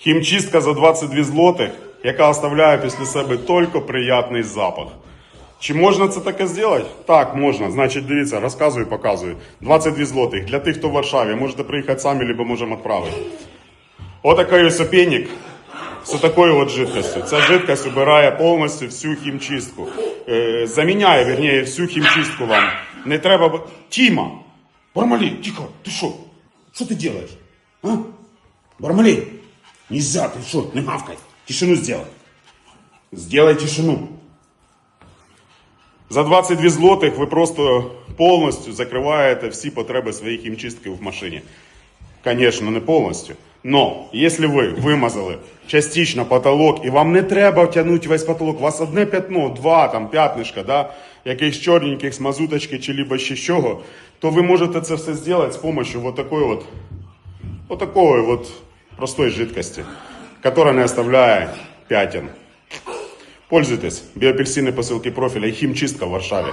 Хімчистка за 22 злотих, яка оставляє після себе тільки приятний запах. Чи можна це таке зробити? Так, можна. Значить, дивіться, розказую, показую. 22 злотих. Для тих, хто в Варшаві, можете приїхати самі, або можемо відправити. Отакий ось опенік з такою от жидкостю. Ця жидкость убирає повністю всю хімчистку. Е, заміняє, вірніше, всю хімчистку вам. Не треба. Тіма! Бармалей, тихо, ты что? Что ты делаешь? А? Нельзя, ты что, не мавкай. Тишину сделай. Сделай тишину. За 22 злотих ви просто повністю закриваєте всі потреби своєї хімчистки в машині. Звісно, не повністю. Но, якщо ви вимазали частично потолок, і вам не треба втягнути весь потолок, у вас одне п'ятно, два там п'ятнишка, да, якихось чорненьких з мазуточки чи либо ще чого, то ви можете це все зробити з допомогою вот такої от, вот такої от простої жидкости, которая не оставляет п'ятен. Пользуйтесь. Биоапельсины посылки профиля и химчистка в Варшаве.